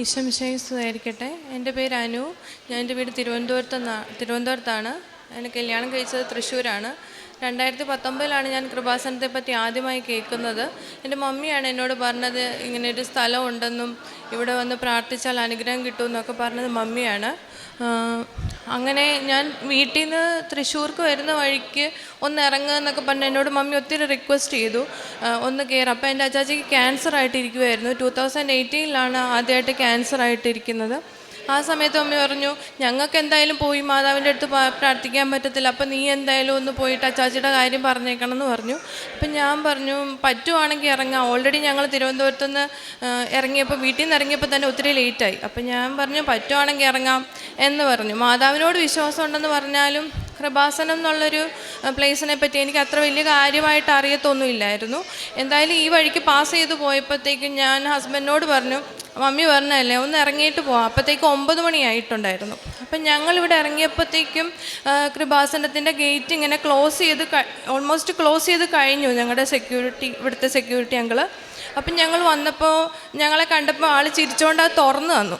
ഈശംശയും സുഖമായിരിക്കട്ടെ എന്റെ പേര് അനു. ഞാൻ എന്റെ വീട് തിരുവനന്തപുരത്ത് തിരുവനന്തപുരത്താണ്. എന്നെ കല്യാണം കഴിച്ചത് തൃശ്ശൂരാണ്. രണ്ടായിരത്തി പത്തൊമ്പതിലാണ് ഞാൻ കൃപാസനത്തെ പറ്റി ആദ്യമായി കേൾക്കുന്നത്. എന്റെ മമ്മിയാണ് എന്നോട് പറഞ്ഞത് ഇങ്ങനെ ഒരു സ്ഥലം ഉണ്ടെന്നും ഇവിടെ വന്ന് പ്രാർത്ഥിച്ചാൽ അനുഗ്രഹം കിട്ടുമെന്നൊക്കെ പറഞ്ഞത് മമ്മിയാണ്. അങ്ങനെ ഞാൻ വീട്ടിൽ നിന്ന് തൃശ്ശൂർക്ക് വരുന്ന വഴിക്ക് ഒന്ന് ഇറങ്ങുക എന്നൊക്കെ പറഞ്ഞ് എന്നോട് മമ്മി ഒത്തിരി റിക്വസ്റ്റ് ചെയ്തു. ഒന്ന് കയറി അപ്പോൾ എന്റെ അച്ചാച്ചിക്ക് ക്യാൻസർ ആയിട്ടിരിക്കുമായിരുന്നു ടു തൗസൻഡ് എയ്റ്റീനിലാണ് ആദ്യമായിട്ട് ക്യാൻസർ ആയിട്ടിരിക്കുന്നത്. ആ സമയത്ത് അമ്മ പറഞ്ഞു ഞങ്ങൾക്ക് എന്തായാലും പോയി മാതാവിന്റെ അടുത്ത് പ്രാർത്ഥിക്കാൻ പറ്റത്തില്ല. അപ്പം നീ എന്തായാലും ഒന്ന് പോയിട്ട് അച്ചാച്ചിയുടെ കാര്യം പറഞ്ഞേക്കണം എന്ന് പറഞ്ഞു. അപ്പം ഞാൻ പറഞ്ഞു പറ്റുവാണെങ്കിൽ ഇറങ്ങാം. ഓൾറെഡി ഞങ്ങൾ തിരുവനന്തപുരത്ത് നിന്ന് ഇറങ്ങിയപ്പോൾ വീട്ടിൽ നിന്ന് ഇറങ്ങിയപ്പോൾ തന്നെ ഒത്തിരി ലേറ്റായി അപ്പം ഞാൻ പറഞ്ഞു പറ്റുവാണെങ്കിൽ ഇറങ്ങാം എന്ന് പറഞ്ഞു. മാതാവിനോട് വിശ്വാസം ഉണ്ടെന്ന് പറഞ്ഞാലും കൃപാസനം എന്നുള്ളൊരു പ്ലേസിനെ പറ്റി എനിക്ക് അത്ര വലിയ കാര്യമായിട്ട് അറിയത്തൊന്നുമില്ലായിരുന്നു. എന്തായാലും ഈ വഴിക്ക് പാസ് ചെയ്ത് പോയപ്പോഴത്തേക്കും ഞാൻ ഹസ്ബൻഡിനോട് പറഞ്ഞു മമ്മി പറഞ്ഞല്ലേ ഒന്ന് ഇറങ്ങിയിട്ട് പോവാം. അപ്പോഴത്തേക്കും ഒമ്പത് മണിയായിട്ടുണ്ടായിരുന്നു അപ്പം ഞങ്ങളിവിടെ ഇറങ്ങിയപ്പോഴത്തേക്കും കൃപാസനത്തിന്റെ ഗേറ്റ് ഇങ്ങനെ ക്ലോസ് ചെയ്ത് ഓൾമോസ്റ്റ് ക്ലോസ് ചെയ്ത് കഴിഞ്ഞു ഞങ്ങളുടെ സെക്യൂരിറ്റി ഇവിടുത്തെ സെക്യൂരിറ്റി ഞങ്ങൾ അപ്പം ഞങ്ങൾ വന്നപ്പോൾ ഞങ്ങളെ കണ്ടപ്പോൾ ആൾ ചിരിച്ചുകൊണ്ട് അത് തുറന്നു തന്നു.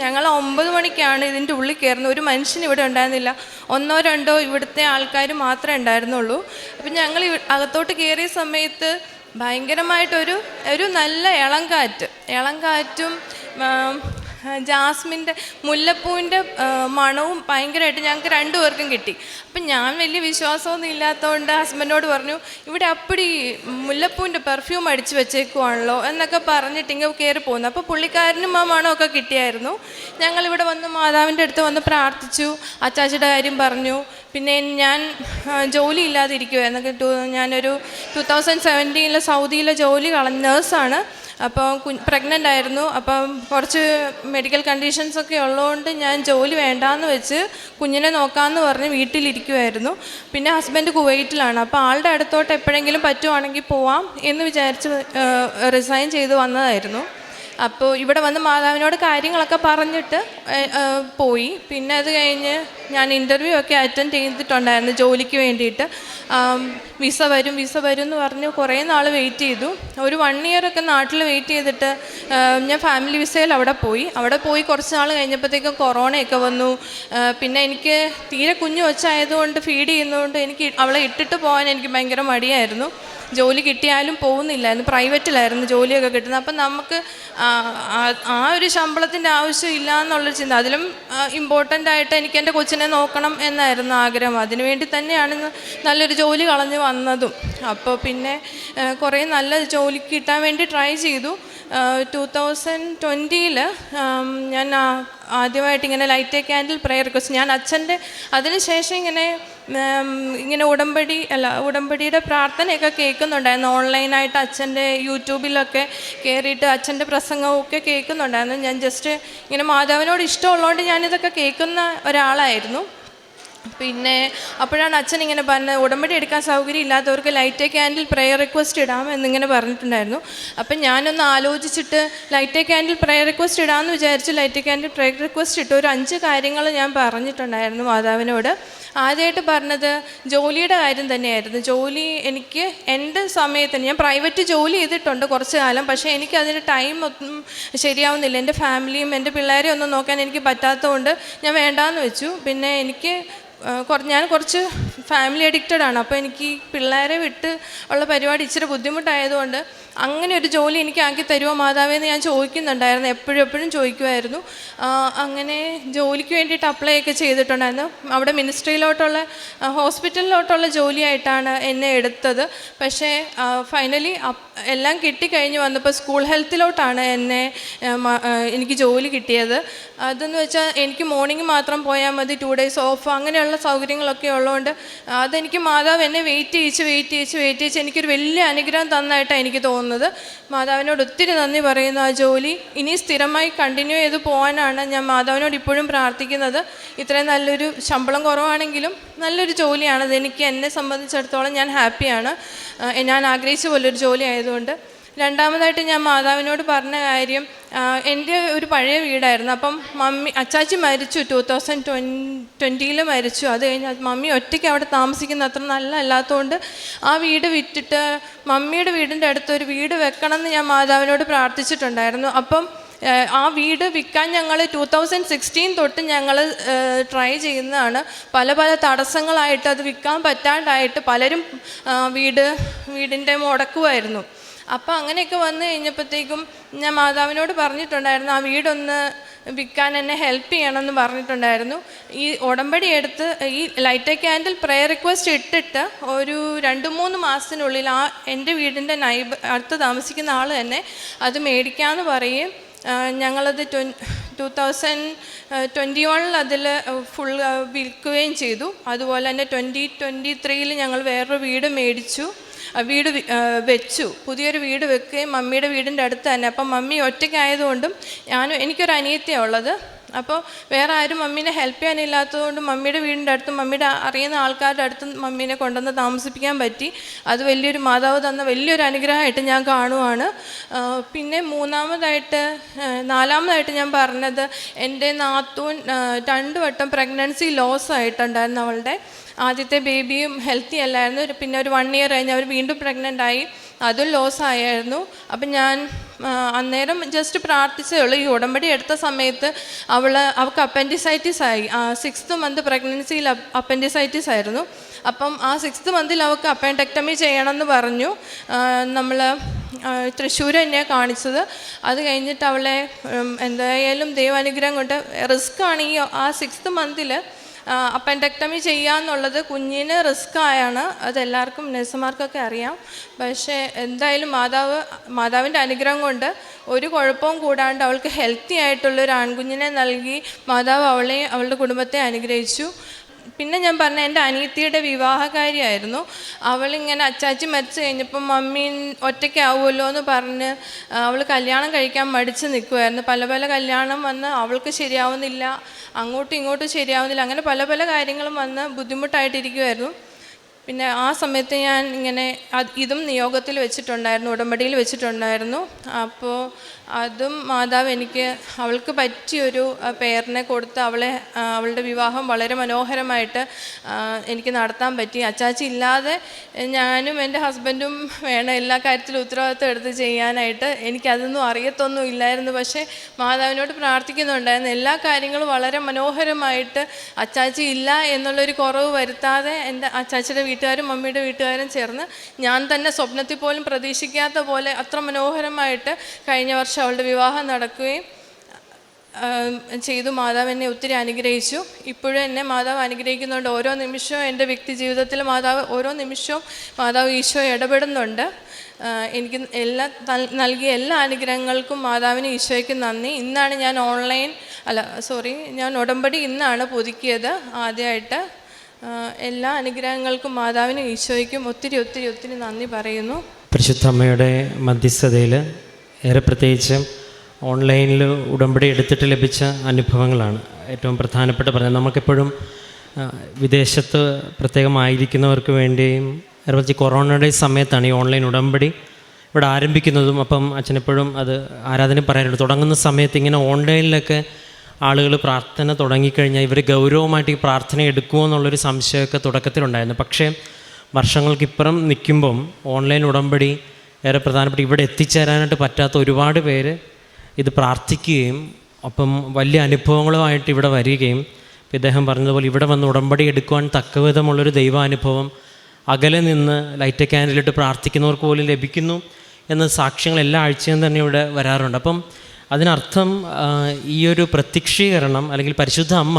ഞങ്ങൾ ഒമ്പത് മണിക്കാണ് ഇതിന്റെ ഉള്ളിൽ കയറുന്നത് ഒരു മനുഷ്യൻ ഇവിടെ ഉണ്ടായിരുന്നില്ല. ഒന്നോ രണ്ടോ ഇവിടുത്തെ ആൾക്കാർ മാത്രമേ ഉണ്ടായിരുന്നുള്ളൂ. അപ്പം ഞങ്ങൾ അകത്തോട്ട് കയറിയ സമയത്ത് ഭയങ്കരമായിട്ടൊരു ഒരു നല്ല ഇളങ്കാറ്റ് കാറ്റ്. ഇളം കാറ്റും ആം, ജാസ്മിന്റെ മുല്ലപ്പൂവിന്റെ മണവും ഭയങ്കരമായിട്ട് ഞങ്ങൾക്ക് രണ്ടുപേർക്കും കിട്ടി. അപ്പം ഞാൻ വലിയ വിശ്വാസമൊന്നും ഇല്ലാത്തതുകൊണ്ട് ഹസ്ബൻഡോട് പറഞ്ഞു ഇവിടെ അപ്പടി മുല്ലപ്പൂവിന്റെ പെർഫ്യൂം അടിച്ച് വെച്ചേക്കുവാണല്ലോ എന്നൊക്കെ പറഞ്ഞിട്ട് ഇങ്ങനെ കയറി പോകുന്നു അപ്പോൾ പുള്ളിക്കാരനും ആ മണമൊക്കെ കിട്ടിയായിരുന്നു. ഞങ്ങളിവിടെ വന്ന് മാതാവിന്റെ അടുത്ത് വന്ന് പ്രാർത്ഥിച്ചു അച്ചാച്ചിയുടെ കാര്യം പറഞ്ഞു. പിന്നെ ഞാൻ ജോലി ഇല്ലാതിരിക്കുമായിരുന്നു ഞാനൊരു ടു തൗസൻഡ് സെവന്റീനിലെ സൗദിയിലെ ജോലി കളഞ്ഞ നേഴ്സാണ് അപ്പോൾ കു പ്രഗ്നന്റ് ആയിരുന്നു. അപ്പം കുറച്ച് മെഡിക്കൽ കണ്ടീഷൻസ് ഒക്കെ ഉള്ളതുകൊണ്ട് ഞാൻ ജോലി വേണ്ടാന്ന് വെച്ച് കുഞ്ഞിനെ നോക്കാമെന്ന് പറഞ്ഞ് വീട്ടിലിരിക്കുമായിരുന്നു പിന്നെ ഹസ്ബൻഡ് കുവൈറ്റിലാണ്. അപ്പോൾ ആളുടെ അടുത്തോട്ട് എപ്പോഴെങ്കിലും പറ്റുവാണെങ്കിൽ പോവാം എന്ന് വിചാരിച്ച് റിസൈൻ ചെയ്ത് വന്നതായിരുന്നു. അപ്പോൾ ഇവിടെ വന്ന് മാതാവിനോട് കാര്യങ്ങളൊക്കെ പറഞ്ഞിട്ട് പോയി. പിന്നെ അത് കഴിഞ്ഞ് ഞാൻ ഇന്റർവ്യൂ ഒക്കെ അറ്റൻഡ് ചെയ്തിട്ടുണ്ടായിരുന്നു ജോലിക്ക് വേണ്ടിയിട്ട്. വിസ വരും വിസ വരും എന്ന് പറഞ്ഞ് കുറേ നാൾ വെയിറ്റ് ചെയ്തു. ഒരു വൺ ഇയർ ഒക്കെ നാട്ടിൽ വെയിറ്റ് ചെയ്തിട്ട് ഞാൻ ഫാമിലി വിസയിൽ അവിടെ പോയി. അവിടെ പോയി കുറച്ച് നാൾ കഴിഞ്ഞപ്പോഴത്തേക്കും കൊറോണയൊക്കെ വന്നു. പിന്നെ എനിക്ക് തീരെ കുഞ്ഞു വെച്ചായതുകൊണ്ട് ഫീഡ് ചെയ്യുന്നതുകൊണ്ട് എനിക്ക് അവളെ ഇട്ടിട്ട് പോകാൻ എനിക്ക് ഭയങ്കര മടിയായിരുന്നു. ജോലി കിട്ടിയാലും പോകുന്നില്ലായിരുന്നു. പ്രൈവറ്റിലായിരുന്നു ജോലിയൊക്കെ കിട്ടുന്നത്. അപ്പം നമുക്ക് ആ, ഒരു ശമ്പളത്തിന്റെ ആവശ്യമില്ല എന്നുള്ളൊരു ചിന്ത. അതിലും ഇമ്പോർട്ടന്റ് ആയിട്ട് എനിക്ക് എന്റെ കൊച്ചിനെ നോക്കണം എന്നായിരുന്നു ആഗ്രഹം. അതിനുവേണ്ടി തന്നെയാണ് നല്ലൊരു ജോലി കളഞ്ഞ് വന്നതും. അപ്പോൾ പിന്നെ കുറേ നല്ല ജോലി കിട്ടാൻ വേണ്ടി ട്രൈ ചെയ്തു. ടു തൗസൻഡ് ട്വന്റിയിൽ ഞാൻ ആദ്യമായിട്ട് ഇങ്ങനെ light a candle prayer request ഞാൻ അച്ഛന്റെ അതിനുശേഷം ഇങ്ങനെ ഇങ്ങനെ ഉടമ്പടി അല്ല ഉടമ്പടിയുടെ പ്രാർത്ഥനയൊക്കെ കേൾക്കുന്നുണ്ടായിരുന്നു. ഓൺലൈനായിട്ട് അച്ഛന്റെ യൂട്യൂബിലൊക്കെ കയറിയിട്ട് അച്ഛന്റെ പ്രസംഗമൊക്കെ കേൾക്കുന്നുണ്ടായിരുന്നു. ഞാൻ ജസ്റ്റ് ഇങ്ങനെ മാതാവിനോട് ഇഷ്ടമുള്ളതുകൊണ്ട് ഞാനിതൊക്കെ കേൾക്കുന്ന ഒരാളായിരുന്നു. പിന്നെ അപ്പോഴാണ് അച്ഛൻ ഇങ്ങനെ പറഞ്ഞത് ഉടമ്പടി എടുക്കാൻ സൗകര്യം ഇല്ലാത്തവർക്ക് ലൈറ്റ് ക്യാൻഡിൽ പ്രെയർ റിക്വസ്റ്റ് ഇടാം എന്നിങ്ങനെ പറഞ്ഞിട്ടുണ്ടായിരുന്നു. അപ്പം ഞാനൊന്ന് ആലോചിച്ചിട്ട് ലൈറ്റ് ക്യാൻഡിൽ പ്രെയർ റിക്വസ്റ്റ് ഇടാമെന്ന് വിചാരിച്ച് ലൈറ്റ് ക്യാൻഡിൽ പ്രെയർ റിക്വസ്റ്റ് ഇട്ട് ഒരു അഞ്ച് കാര്യങ്ങൾ ഞാൻ പറഞ്ഞിട്ടുണ്ടായിരുന്നു മാതാവിനോട്. ആദ്യമായിട്ട് പറഞ്ഞത് ജോലിയുടെ കാര്യം തന്നെയായിരുന്നു. ജോലി എനിക്ക് എന്റെ സമയത്തിന് ഞാൻ പ്രൈവറ്റ് ജോലി ചെയ്തിട്ടുണ്ട് കുറച്ച് കാലം. പക്ഷേ എനിക്ക് അതിന് ടൈം ഒന്നും ശരിയാവുന്നില്ല. എന്റെ ഫാമിലിയും എന്റെ പിള്ളേരെ ഒന്നും നോക്കാൻ എനിക്ക് പറ്റാത്തതുകൊണ്ട് ഞാൻ വേണ്ടാന്ന് വെച്ചു. പിന്നെ എനിക്ക് ഞാൻ കുറച്ച് ഫാമിലി അഡിക്റ്റഡ് ആണ്. അപ്പോൾ എനിക്ക് പിള്ളേരെ വിട്ട് ഉള്ള പരിപാടി ഇച്ചിരി ബുദ്ധിമുട്ടായതുകൊണ്ട് അങ്ങനെ ഒരു ജോലി എനിക്ക് ആക്കി തരുമോ മാതാവേ എന്ന് ഞാൻ ചോദിക്കുന്നുണ്ടായിരുന്നു. എപ്പോഴും എപ്പോഴും ചോദിക്കുമായിരുന്നു. അങ്ങനെ ജോലിക്ക് വേണ്ടിയിട്ട് അപ്ലൈ ഒക്കെ ചെയ്തിട്ടുണ്ടായിരുന്നു. അവിടെ മിനിസ്ട്രിയിലോട്ടുള്ള ഹോസ്പിറ്റലിലോട്ടുള്ള ജോലിയായിട്ടാണ് എന്നെ എടുത്തത്. പക്ഷേ ഫൈനലി എല്ലാം കിട്ടിക്കഴിഞ്ഞ് വന്നപ്പോൾ സ്കൂൾ ഹെൽത്തിലോട്ടാണ് എന്നെ എനിക്ക് ജോലി കിട്ടിയത്. അതെന്ന് വെച്ചാൽ എനിക്ക് മോർണിംഗ് മാത്രം പോയാൽ മതി ടു ഡേയ്സ് ഓഫ് അങ്ങനെയുള്ള സൗകര്യങ്ങളൊക്കെ ഉള്ളതുകൊണ്ട് അതെനിക്ക് മാതാവ് എന്നെ വെയിറ്റ് ചെയ്യിച്ച് വെയിറ്റ് ചെയ്യിച്ച് വെയിറ്റ് ചെയ്യിച്ച് എനിക്കൊരു വലിയ അനുഗ്രഹം തന്നായിട്ടാണ് എനിക്ക് തോന്നുന്നത്. മാതാവിനോട് ഒത്തിരി നന്ദി പറയുന്നു ആ ജോലി ഇനി സ്ഥിരമായി കണ്ടിന്യൂ ചെയ്ത് പോകാനാണ് ഞാൻ മാതാവിനോട് ഇപ്പോഴും പ്രാർത്ഥിക്കുന്നത്. ഇത്രയും നല്ലൊരു ശമ്പളം കുറവാണെങ്കിലും നല്ലൊരു ജോലിയാണത് എനിക്ക് എന്നെ സംബന്ധിച്ചിടത്തോളം ഞാൻ ഹാപ്പിയാണ്. ഞാൻ ആഗ്രഹിച്ച പോലൊരു ജോലി ആയതുകൊണ്ട്. രണ്ടാമതായിട്ട് ഞാൻ മാതാവിനോട് പറഞ്ഞ കാര്യം എന്റെ ഒരു പഴയ വീടായിരുന്നു. അപ്പം മമ്മി അച്ചാച്ചി മരിച്ചു. ടൂ തൗസൻഡ് ട്വൻ ട്വന്റിയിൽ മരിച്ചു. അത് കഴിഞ്ഞ് മമ്മി ഒറ്റയ്ക്ക് അവിടെ താമസിക്കുന്ന. അത്ര നല്ല അല്ലാത്തതുകൊണ്ട് ആ വീട് വിറ്റിട്ട് മമ്മിയുടെ വീടിന്റെ അടുത്ത് ഒരു വീട് വെക്കണം എന്ന് ഞാൻ മാതാവിനോട് പ്രാർത്ഥിച്ചിട്ടുണ്ടായിരുന്നു. അപ്പം ആ വീട് വിൽക്കാൻ ഞങ്ങൾ ടൂ തൗസൻഡ് സിക്സ്റ്റീൻ തൊട്ട് ഞങ്ങൾ ട്രൈ ചെയ്യുന്നതാണ്. പല പല തടസ്സങ്ങളായിട്ട് അത് വിൽക്കാൻ പറ്റാണ്ടായിട്ട് പലരും വീട് വീടിന്റെ മുടക്കുമായിരുന്നു അപ്പോൾ അങ്ങനെയൊക്കെ വന്നു കഴിഞ്ഞപ്പോഴത്തേക്കും ഞാൻ മാതാവിനോട് പറഞ്ഞിട്ടുണ്ടായിരുന്നു ആ വീടൊന്ന് വിൽക്കാൻ എന്നെ ഹെൽപ്പ് ചെയ്യണമെന്ന് പറഞ്ഞിട്ടുണ്ടായിരുന്നു. ഈ ഉടമ്പടി എടുത്ത് ഈ ലൈറ്റ് ക്യാൻഡിൽ പ്രയർ റിക്വസ്റ്റ് ഇട്ടിട്ട് ഒരു രണ്ട് മൂന്ന് മാസത്തിനുള്ളിൽ ആ എന്റെ വീടിന്റെ നൈബ് അടുത്ത് താമസിക്കുന്ന ആൾ തന്നെ അത് മേടിക്കാമെന്ന് പറയുകയും ഞങ്ങളത് ട്വൻ ടു തൗസൻഡ് ട്വന്റി വണ്ണിൽ അതിൽ ഫുൾ വിൽക്കുകയും ചെയ്തു. അതുപോലെ തന്നെ ട്വന്റി ട്വന്റി ത്രീയിൽ ഞങ്ങൾ വേറൊരു വീട് മേടിച്ചു. വീട് വെച്ചു. പുതിയൊരു വീട് വെക്കുകയും മമ്മിയുടെ വീടിന്റെ അടുത്ത് തന്നെ. അപ്പം മമ്മി ഒറ്റയ്ക്കായതുകൊണ്ടും ഞാനും എനിക്കൊരു അനിയത്തിയാണ് ഉള്ളത്. അപ്പോൾ വേറെ ആരും മമ്മീനെ ഹെൽപ്പ് ചെയ്യാനില്ലാത്തതുകൊണ്ട് മമ്മിയുടെ വീടിന്റെ അടുത്തും മമ്മിയുടെ അറിയുന്ന ആൾക്കാരുടെ അടുത്തും മമ്മീനെ കൊണ്ടുവന്ന് താമസിപ്പിക്കാൻ പറ്റി. അത് വലിയൊരു മാതാവ് തന്ന വലിയൊരു അനുഗ്രഹമായിട്ട് ഞാൻ കാണുവാണ്. പിന്നെ മൂന്നാമതായിട്ട് നാലാമതായിട്ട് ഞാൻ പറഞ്ഞത് എന്റെ നാത്തൂൻ രണ്ടു വട്ടം പ്രഗ്നൻസി ലോസ് ആയിട്ടുണ്ടായിരുന്നു അവളുടെ. ആദ്യത്തെ ബേബിയും ഹെൽത്തി അല്ലായിരുന്നു. പിന്നെ ഒരു വൺ ഇയർ കഴിഞ്ഞ് അവർ വീണ്ടും പ്രഗ്നന്റ് ആയി. അതും ലോസ് ആയായിരുന്നു. അപ്പം ഞാൻ അന്നേരം ജസ്റ്റ് പ്രാർത്ഥിച്ചേ ഉള്ളൂ. ഈ ഉടമ്പടി എടുത്ത സമയത്ത് അവൾ അവൾക്ക് അപ്പൻഡിസൈറ്റിസ് ആയി. സിക്സ്ത് മന്ത് പ്രഗ്നൻസിയിൽ അപ്പൻഡിസൈറ്റിസ് ആയിരുന്നു. അപ്പം ആ സിക്സ്ത് മന്തിൽ അവൾക്ക് അപ്പൻഡക്ടമി ചെയ്യണമെന്ന് പറഞ്ഞു. നമ്മൾ തൃശ്ശൂർ തന്നെയാണ് കാണിച്ചത്. അത് കഴിഞ്ഞിട്ട് അവളെ എന്തായാലും ദൈവാനുഗ്രഹം കൊണ്ട് റിസ്ക് ആണ് ഈ ആ സിക്സ്ത് മന്തിൽ അപ്പൻഡക്ടമി ചെയ്യാന്നുള്ളത് കുഞ്ഞിന് റിസ്ക് ആയാണ് അതെല്ലാവർക്കും നഴ്സുമാർക്കൊക്കെ അറിയാം. പക്ഷേ എന്തായാലും മാതാവ് മാതാവിന്റെ അനുഗ്രഹം കൊണ്ട് ഒരു കുഴപ്പവും കൂടാണ്ട് അവൾക്ക് ഹെൽത്തി ആയിട്ടുള്ളൊരു ആൺകുഞ്ഞിനെ നൽകി മാതാവ് അവളെ അവളുടെ കുടുംബത്തെ അനുഗ്രഹിച്ചു. പിന്നെ ഞാൻ പറഞ്ഞ എന്റെ അനിയത്തിയുടെ വിവാഹകാരിയായിരുന്നു. അവളിങ്ങനെ അച്ചാച്ചി മരിച്ചു കഴിഞ്ഞപ്പം മമ്മി ഒറ്റയ്ക്കാവുമല്ലോ എന്ന് പറഞ്ഞ് അവൾ കല്യാണം കഴിക്കാൻ മടിച്ച് നിൽക്കുമായിരുന്നു പല പല കല്യാണം വന്ന് അവൾക്ക് ശരിയാവുന്നില്ല അങ്ങോട്ടും ഇങ്ങോട്ടും ശരിയാവുന്നില്ല അങ്ങനെ പല പല കാര്യങ്ങളും വന്ന് ബുദ്ധിമുട്ടായിട്ടിരിക്കുമായിരുന്നു പിന്നെ ആ സമയത്ത് ഞാൻ ഇങ്ങനെ ഇതും നിയോഗത്തിൽ വെച്ചിട്ടുണ്ടായിരുന്നു ഉടമ്പടിയിൽ വെച്ചിട്ടുണ്ടായിരുന്നു. അപ്പോൾ അതും മാതാവ് എനിക്ക് അവൾക്ക് പറ്റിയൊരു പേരിനെ കൊടുത്ത് അവളെ അവളുടെ വിവാഹം വളരെ മനോഹരമായിട്ട് എനിക്ക് നടത്താൻ പറ്റി. അച്ചാച്ചി ഇല്ലാതെ ഞാനും എന്റെ ഹസ്ബൻഡും വേണം എല്ലാ കാര്യത്തിലും ഉത്തരവാദിത്വം എടുത്ത് ചെയ്യാനായിട്ട്. എനിക്കതൊന്നും അറിയത്തൊന്നും ഇല്ലായിരുന്നു. പക്ഷേ മാതാവിനോട് പ്രാർത്ഥിക്കുന്നുണ്ടായിരുന്നു. എല്ലാ കാര്യങ്ങളും വളരെ മനോഹരമായിട്ട് അച്ചാച്ചി ഇല്ല എന്നുള്ളൊരു കുറവ് വരുത്താതെ എന്റെ അച്ചാച്ചിയുടെ വീട്ടുകാരും മമ്മിയുടെ വീട്ടുകാരും ചേർന്ന് ഞാൻ തന്നെ സ്വപ്നത്തിൽ പോലും പ്രതീക്ഷിക്കാത്ത പോലെ അത്ര മനോഹരമായിട്ട് കഴിഞ്ഞ വർഷം അവളുടെ വിവാഹം നടക്കുകയും ചെയ്തു. മാതാവ് എന്നെ ഒത്തിരി അനുഗ്രഹിച്ചു. ഇപ്പോഴും എന്നെ മാതാവ് അനുഗ്രഹിക്കുന്നുണ്ട്. ഓരോ നിമിഷവും എന്റെ വ്യക്തി ജീവിതത്തിൽ മാതാവ് ഓരോ നിമിഷവും മാതാവ് ഈശോ ഇടപെടുന്നുണ്ട്. എനിക്ക് എല്ലാ നൽ- നൽകിയ എല്ലാ അനുഗ്രഹങ്ങൾക്കും മാതാവിന് ഈശോയ്ക്ക് നന്ദി. ഇന്നാണ് ഞാൻ ഓൺലൈൻ അല്ല സോറി ഞാൻ ഉടമ്പടി ഇന്നാണ് പുതുക്കിയത് ആദ്യമായിട്ട്. എല്ലാ അനുഗ്രഹങ്ങൾക്കും മാതാവിനും ഈശോയ്ക്കും ഒത്തിരി ഒത്തിരി ഒത്തിരി നന്ദി പറയുന്നു. പരിശുദ്ധ അമ്മയുടെ മധ്യസ്ഥതയിൽ ഏറെ പ്രത്യേകിച്ച് ഓൺലൈനിൽ ഉടമ്പടി എടുത്തിട്ട് ലഭിച്ച അനുഭവങ്ങളാണ് ഏറ്റവും പ്രധാനപ്പെട്ട പറഞ്ഞത്. നമുക്കെപ്പോഴും വിദേശത്ത് പ്രത്യേകമായിരിക്കുന്നവർക്ക് വേണ്ടിയും പ്രത്യേകിച്ച് കൊറോണയുടെ സമയത്താണ് ഈ ഓൺലൈൻ ഉടമ്പടി ഇവിടെ ആരംഭിക്കുന്നതും. അപ്പം അച്ഛനെപ്പോഴും അത് ആരാധന പറയാറുണ്ട്. തുടങ്ങുന്ന സമയത്ത് ഇങ്ങനെ ഓൺലൈനിലൊക്കെ ആളുകൾ പ്രാർത്ഥന തുടങ്ങിക്കഴിഞ്ഞാൽ ഇവർ ഗൗരവമായിട്ട് ഈ പ്രാർത്ഥന എടുക്കുമോ എന്നുള്ളൊരു സംശയമൊക്കെ തുടക്കത്തിലുണ്ടായിരുന്നു. പക്ഷേ വർഷങ്ങൾക്കിപ്പുറം നിൽക്കുമ്പം ഓൺലൈൻ ഉടമ്പടി ഏറെ പ്രധാനപ്പെട്ട ഇവിടെ എത്തിച്ചേരാനായിട്ട് പറ്റാത്ത ഒരുപാട് പേര് ഇത് പ്രാർത്ഥിക്കുകയും ഒപ്പം വലിയ അനുഭവങ്ങളുമായിട്ട് ഇവിടെ വരികയും ഇദ്ദേഹം പറഞ്ഞതുപോലെ ഇവിടെ വന്ന് ഉടമ്പടി എടുക്കുവാൻ തക്കവിധമുള്ളൊരു ദൈവാനുഭവം അകലെ നിന്ന് ലൈറ്റ് ക്യാൻഡിലിട്ട് പ്രാർത്ഥിക്കുന്നവർക്ക് പോലും ലഭിക്കുന്നു എന്ന സാക്ഷ്യങ്ങൾ എല്ലാ ആഴ്ചയും തന്നെ ഇവിടെ വരാറുണ്ട്. അപ്പം അതിനർത്ഥം ഈ ഒരു പ്രത്യക്ഷീകരണം അല്ലെങ്കിൽ പരിശുദ്ധ അമ്മ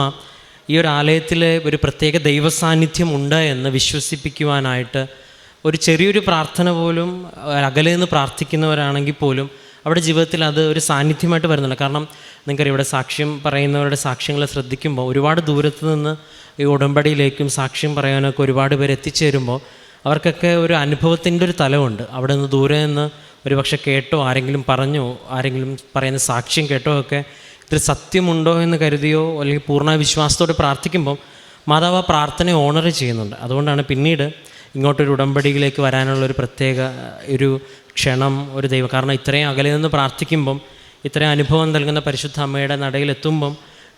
ഈ ഒരു ആലയത്തിലെ ഒരു പ്രത്യേക ദൈവ സാന്നിധ്യം ഉണ്ട് എന്ന് വിശ്വസിപ്പിക്കുവാനായിട്ട് ഒരു ചെറിയൊരു പ്രാർത്ഥന പോലും അകലെ നിന്ന് പ്രാർത്ഥിക്കുന്നവരാണെങ്കിൽ പോലും അവിടെ ജീവിതത്തിൽ അത് ഒരു സാന്നിധ്യമായിട്ട് വരുന്നുണ്ട്. കാരണം നിങ്ങൾക്കറിയാം ഇവിടെ സാക്ഷ്യം പറയുന്നവരുടെ സാക്ഷ്യങ്ങളെ ശ്രദ്ധിക്കുമ്പോൾ ഒരുപാട് ദൂരത്ത് നിന്ന് ഈ ഉടമ്പടിയിലേക്കും സാക്ഷ്യം പറയാനൊക്കെ ഒരുപാട് പേര് എത്തിച്ചേരുമ്പോൾ അവർക്കൊക്കെ ഒരു അനുഭവത്തിന്റെ ഒരു തലമുണ്ട്. അവിടെ നിന്ന് ദൂരെ നിന്ന് ഒരു പക്ഷെ കേട്ടോ ആരെങ്കിലും പറഞ്ഞോ ആരെങ്കിലും പറയുന്ന സാക്ഷ്യം കേട്ടോ ഒക്കെ ഇതിൽ സത്യമുണ്ടോ എന്ന് കരുതിയോ അല്ലെങ്കിൽ പൂർണ വിശ്വാസത്തോടെ പ്രാർത്ഥിക്കുമ്പോൾ മാതാവ് ആ പ്രാർത്ഥനയെ ഓണർ ചെയ്യുന്നുണ്ട്. അതുകൊണ്ടാണ് പിന്നീട് ഇങ്ങോട്ടൊരു ഉടമ്പടിയിലേക്ക് വരാനുള്ള ഒരു പ്രത്യേക ഒരു ക്ഷണം ഒരു ദൈവം. കാരണം ഇത്രയും അകലെ നിന്ന് പ്രാർത്ഥിക്കുമ്പം ഇത്രയും അനുഭവം നൽകുന്ന പരിശുദ്ധ അമ്മയുടെ നടയിലെത്തുമ്പം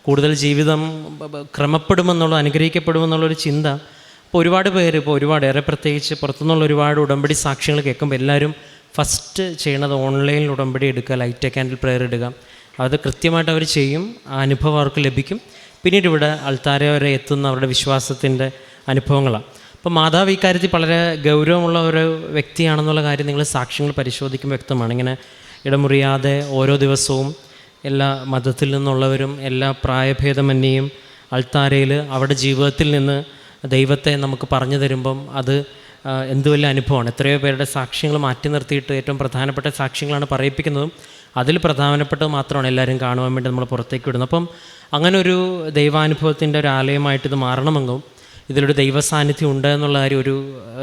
കൂടുതൽ ജീവിതം ക്രമപ്പെടുമെന്നുള്ള അനുഗ്രഹിക്കപ്പെടുമെന്നുള്ളൊരു ചിന്ത. ഇപ്പോൾ ഒരുപാട് പേര് ഇപ്പോൾ ഒരുപാട് ഏറെ പ്രത്യേകിച്ച് പുറത്തുനിന്നുള്ള ഒരുപാട് ഉടമ്പടി സാക്ഷ്യങ്ങൾ കേൾക്കുമ്പോൾ എല്ലാവരും ഫസ്റ്റ് ചെയ്യണത് ഓൺലൈനിൽ ഉടമ്പടി എടുക്കുക ലൈറ്റ് ക്യാൻഡിൽ പ്രെയർ ഇടുക. അത് കൃത്യമായിട്ട് അവർ ചെയ്യും ആ അനുഭവം അവർക്ക് ലഭിക്കും. പിന്നീട് ഇവിടെ അൾത്താര വരെ എത്തുന്ന അവരുടെ വിശ്വാസത്തിന്റെ അനുഭവങ്ങളാണ്. അപ്പോൾ മാതാവ് ഈ കാര്യത്തിൽ വളരെ ഗൗരവമുള്ള ഒരു വ്യക്തിയാണെന്നുള്ള കാര്യം നിങ്ങൾ സാക്ഷ്യങ്ങൾ പരിശോധിക്കുമ്പോൾ വ്യക്തമാണ്. ഇങ്ങനെ ഇടമുറിയാതെ ഓരോ ദിവസവും എല്ലാ മതത്തിൽ നിന്നുള്ളവരും എല്ലാ പ്രായഭേദമന്യേയും അൾത്താരയിൽ അവരുടെ ജീവിതത്തിൽ നിന്ന് ദൈവത്തെ നമുക്ക് പറഞ്ഞു തരുമ്പം അത് എന്ത് വലിയ അനുഭവമാണ്. എത്രയോ പേരുടെ സാക്ഷ്യങ്ങൾ മാറ്റി നിർത്തിയിട്ട് ഏറ്റവും പ്രധാനപ്പെട്ട സാക്ഷ്യങ്ങളാണ് പറയിപ്പിക്കുന്നതും അതിൽ പ്രധാനപ്പെട്ടത് മാത്രമാണ് എല്ലാവരും കാണുവാൻ വേണ്ടി നമ്മൾ പുറത്തേക്ക് വിടുന്നത്. അപ്പം അങ്ങനെ ഒരു ദൈവാനുഭവത്തിന്റെ ഒരു ആലയമായിട്ട് ഇത് മാറണമെങ്കിൽ ഇതിലൊരു ദൈവ സാന്നിധ്യം ഉണ്ട് എന്നുള്ള കാര്യം ഒരു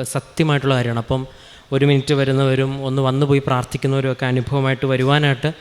സത്യമായിട്ടുള്ള കാര്യമാണ്. അപ്പം ഒരു മിനിറ്റ് വരുന്നവരും ഒന്ന് വന്നു പോയി പ്രാർത്ഥിക്കുന്നവരും ഒക്കെ അനുഭവമായിട്ട് വരുവാനായിട്ട്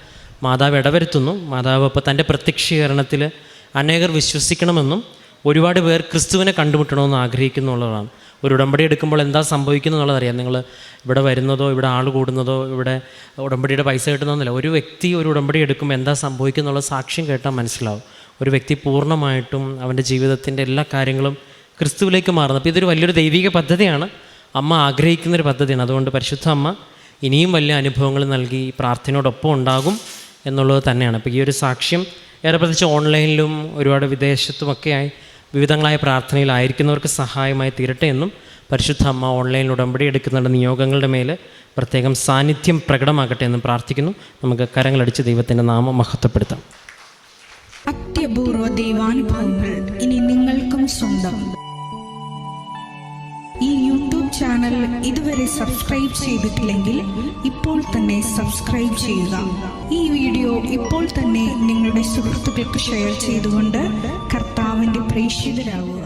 മാതാവ് ഇടവരുത്തുന്നു. മാതാവ് അപ്പോൾ തന്റെ പ്രത്യക്ഷീകരണത്തിൽ അനേകർ വിശ്വസിക്കണമെന്നും ഒരുപാട് പേർ ക്രിസ്തുവിനെ കണ്ടുമുട്ടണമെന്ന് ആഗ്രഹിക്കുന്നുള്ളതാണ്. ഒരു ഉടമ്പടി എടുക്കുമ്പോൾ എന്താ സംഭവിക്കുന്നത് എന്നുള്ളതറിയാം നിങ്ങൾ ഇവിടെ വരുന്നതോ ഇവിടെ ആൾ കൂടുന്നതോ ഇവിടെ ഉടമ്പടിയുടെ പൈസ കിട്ടുന്നതെന്നില്ല ഒരു വ്യക്തി ഒരു ഉടമ്പടി എടുക്കുമ്പോൾ എന്താ സംഭവിക്കുന്നുള്ള സാക്ഷ്യം കേട്ടാൽ മനസ്സിലാവും. ഒരു വ്യക്തി പൂർണമായിട്ടും അവന്റെ ജീവിതത്തിന്റെ എല്ലാ കാര്യങ്ങളും ക്രിസ്തുവിലേക്ക് മാറുന്നു. അപ്പോൾ ഇതൊരു വലിയൊരു ദൈവിക പദ്ധതിയാണ്. അമ്മ ആഗ്രഹിക്കുന്നൊരു പദ്ധതിയാണ്. അതുകൊണ്ട് പരിശുദ്ധ അമ്മ ഇനിയും വലിയ അനുഭവങ്ങൾ നൽകി പ്രാർത്ഥനയോടൊപ്പം ഉണ്ടാകും എന്നുള്ളത് തന്നെയാണ്. അപ്പോൾ ഈ ഒരു സാക്ഷ്യം ഏറെ പ്രത്യേകിച്ച് ഓൺലൈനിലും ഒരുപാട് വിദേശത്തുമൊക്കെയായി വിവിധങ്ങളായ പ്രാർത്ഥനയിലായിരിക്കുന്നവർക്ക് സഹായമായി തീരട്ടെ എന്നും പരിശുദ്ധ അമ്മ ഓൺലൈനിൽ ഉടമ്പടി എടുക്കുന്നുണ്ട്. നിയോഗങ്ങളുടെ മേൽ പ്രത്യേകം സാന്നിധ്യം പ്രകടമാകട്ടെ എന്നും പ്രാർത്ഥിക്കുന്നു. നമുക്ക് കരങ്ങളടിച്ച് ദൈവത്തിന്റെ നാമം മഹത്വപ്പെടുത്താം. അത്യപൂർവ ദൈവാനുഭവങ്ങൾ ഇനി നിങ്ങൾക്കും സ്വന്തം. ഈ യൂട്യൂബ് ചാനൽ ഇതുവരെ സബ്സ്ക്രൈബ് ചെയ്തിട്ടില്ലെങ്കിൽ ഇപ്പോൾ തന്നെ സബ്സ്ക്രൈബ് ചെയ്യുക. ഈ വീഡിയോ ഇപ്പോൾ തന്നെ നിങ്ങളുടെ സുഹൃത്തുക്കൾക്ക് ഷെയർ ചെയ്തുകൊണ്ട് പ്രേക്ഷിതരാകുക